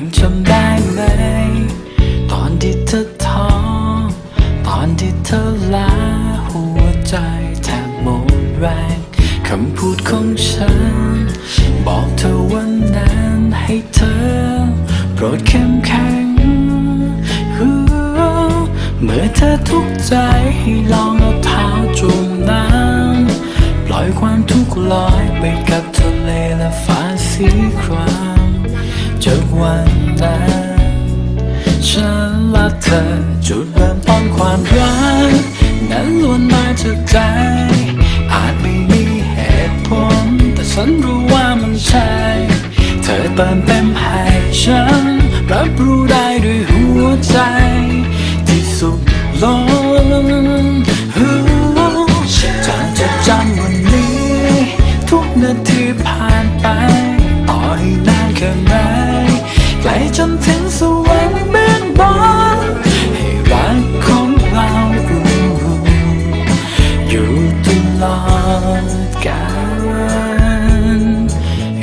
ยังจำได้ไหม ตอนที่เธอท้อตอนที่เธอลาหัวใจแทบหมดแรงคำพูดของฉัน บอกเธอวันนั้นให้เธอ โปรดเข้มแข็ง เมื่อเธอทุกข์ใจให้ลองเอาเท้าจุ่มน้ำปล่อยความทุกข์ลอยไปกับทะเลและฟ้าสีคราม จากวันนั้น ฉันและเธอจุดเริ่มต้นความรัก นั้นล้วนมาจากใจ อาจไม่มีเหตุผล แต่ฉันรู้ว่ามันใช่ เธอเติมเต็มให้ฉัน รับรู้ได้ด้วยหัวใจ ที่สุขล้น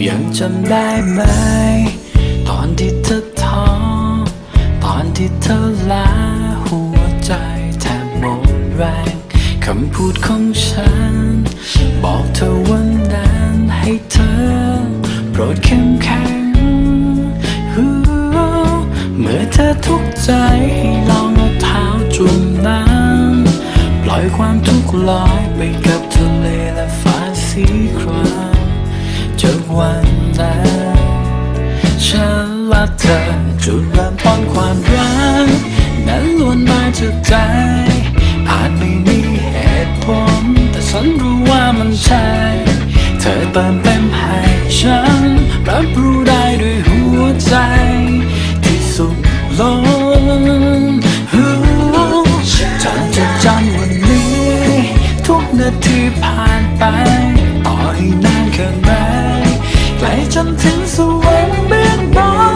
ยังจำได้ไหม ตอนที่เธอท้อตอนที่เธอลาหัวใจแทบหมดแรงคำพูดของฉัน บอกเธอวันนั้นให้เธอ โปรดเข้มแข็งเมื่อเธอทุกข์ใจให้ลองเอาเท้าจุ่มน้ำปล่อยความทุกข์ลอยไปกับทะเล จุดเริ่มต้นความรักนั้นล้วนมาจากใจ อาจไม่มีเหตุผล แต่ฉันรู้ว่ามันใช่ เธอเติมเต็มให้ฉัน รับรู้ได้ด้วยหัวใจ ที่สุขล้นฉันจะจำวันนี้ ทุกนาทีผ่านไป ต่อให้นานแค่ไหนไกลจนถึงสวรรค์เบื้องบน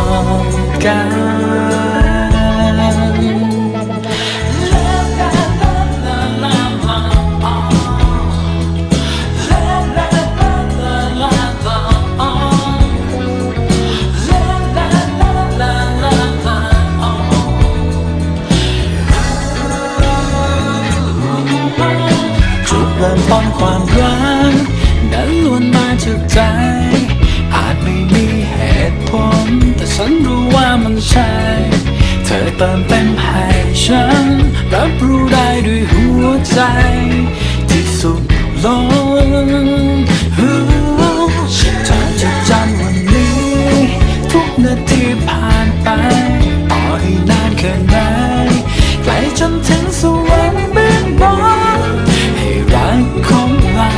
ล ใช่เธอเติมเต็มให้ฉัน รับรู้ได้ด้วยหัวใจ ที่สุขล้นจะจะจำวันนี้ ทุกนาทีผ่านไปต่อให้นานแค่ไหนไกลจนถึงสวรรค์เบื้องบนให้รักของเรา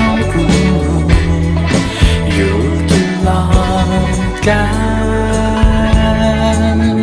อยู่ตลอดกาล time